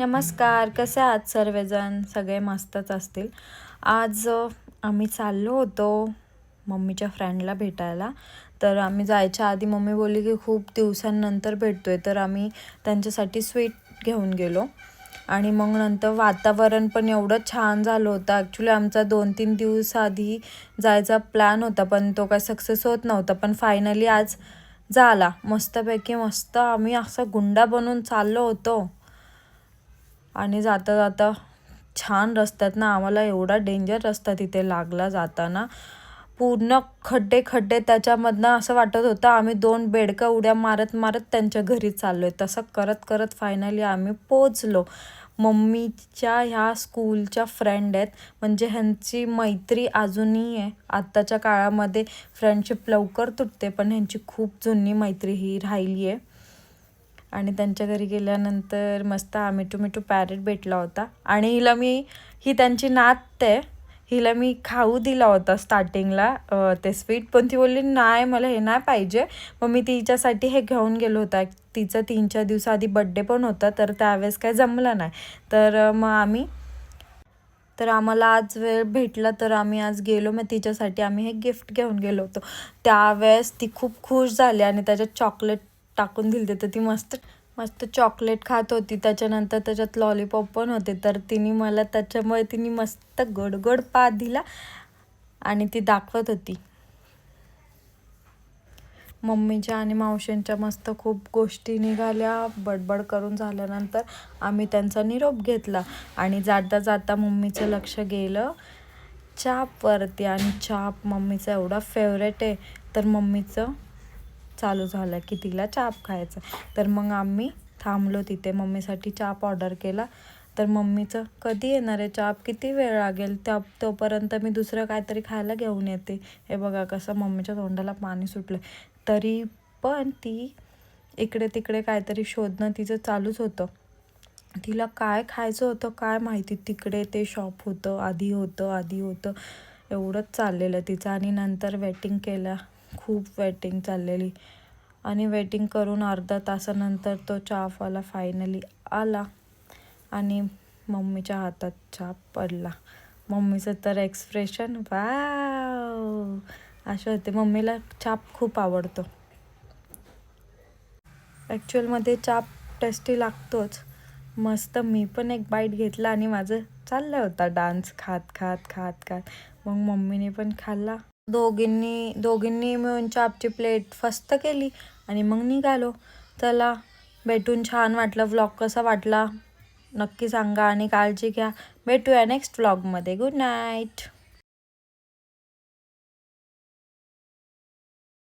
नमस्कार कसे आहात सर्वजण? सगळे मस्तच असतील. आज आम्ही चाललो होतो मम्मीच्या फ्रेंडला भेटायला. तर आम्ही जायच्या आधी मम्मी बोलली की खूप दिवसांनंतर भेटतोय. तर आम्ही त्यांच्यासाठी स्वीट घेऊन गेलो. आणि मग नंतर वातावरण पण एवढं छान झालं होतं. ॲक्च्युली आमचा दोन तीन दिवस आधी जायचा प्लॅन होता पण तो काय सक्सेस होत नव्हता. पण फायनली आज झाला. मस्तपैकी मस्त आम्ही असं गुंडा बनून चाललो होतो. आणि जाता जाता छान रस्त्यात ना आम्हाला एवढा डेंजर रस्ता तिथे लागला जाताना. पूर्ण खड्डे खड्डे त्याच्यामधनं असं वाटत होतं आम्ही दोन बेडका उड्या मारत मारत त्यांच्या घरी चाललो आहे तसं करत करत फायनली आम्ही पोचलो मम्मीच्या ह्या स्कूलच्या फ्रेंड आहेत. म्हणजे ह्यांची मैत्री अजूनही आहे. आत्ताच्या काळामध्ये फ्रेंडशिप लवकर तुटते पण ह्यांची खूप जुनी मैत्री ही राहिली आहे आणि त्यांच्या घरी गेल्यानंतर मस्त आमिटू मिठू पॅरेट भेटला होता. आणि हिला मी ही त्यांची नात आहे. हिला मी खाऊ दिला होता स्टार्टिंगला ते स्वीट पण ती बोलली नाही मला हे नाही पाहिजे. मग मी तिच्यासाठी हे घेऊन गेलो होता. तिचा तीन चार दिवसाआधी बड्डे पण होता तर त्यावेळेस काय जमलं नाही. तर मग आम्ही तर आम्हाला आज वेळ भेटला तर आम्ही आज गेलो. मग तिच्यासाठी आम्ही हे गिफ्ट घेऊन गेलो होतो. त्यावेळेस ती खूप खुश झाली आणि त्याच्यात चॉकलेट टाकून दिलते. तर ती मस्त मस्त चॉकलेट खात होती. त्याच्यानंतर त्याच्यात लॉलीपॉप पण होते. तर तिने मला त्याच्यामुळे तिने मस्त गडगड पा पात दिला आणि ती दाखवत होती. मम्मीच्या आणि मावशींच्या मस्त खूप गोष्टी निघाल्या. बडबड करून झाल्यानंतर आम्ही त्यांचा निरोप घेतला आणि जाता जाता मम्मीचं लक्ष गेलं. चापवरती आणि चाप मम्मीचा एवढा फेवरेट आहे. तर मम्मीचं चालू झालं की तिला चाप खायचा. तर मग आम्ही थांबलो तिथे. मम्मीसाठी चाप ऑर्डर केला. तर मम्मीचं कधी येणार आहे चाप? किती वेळ लागेल? त्या तोपर्यंत मी दुसरं काहीतरी खायला घेऊन येते. हे बघा कसं मम्मीच्या तोंडाला पाणी सुटलं तरी पण ती इकडे तिकडे काहीतरी शोधणं तिचं चालूच होतं. तिला काय खायचं होतं काय माहिती. तिकडे ते शॉप होतं आधी होतं आधी होतं. एवढंच चाललेलं तिचं. आणि नंतर वेटिंग केलं. खूप वेटिंग चाललेली. आणि वेटिंग करून अर्धा तासानंतर तो चाफवाला फायनली आला. आणि मम्मीच्या हातात चाप पडला. मम्मीचं तर एक्सप्रेशन वाव असे होते. मम्मीला चाप खूप आवडतो. ॲक्च्युअलमध्ये चाप टेस्टी लागतोच. मस्त मी पण एक बाईट घेतला आणि माझं चाललं होता. डान्स खात खात खात खात. मग मम्मीने पण खाल्ला. दोघींनी दोघींनी मिळून चापची प्लेट फस्त केली आणि मग निघालो. चला भेटून छान वाटलं. व्लॉग कसा वाटला? नक्की सांगा आणि काळजी घ्या. भेटूया नेक्स्ट व्लॉगमध्ये गुड नाईट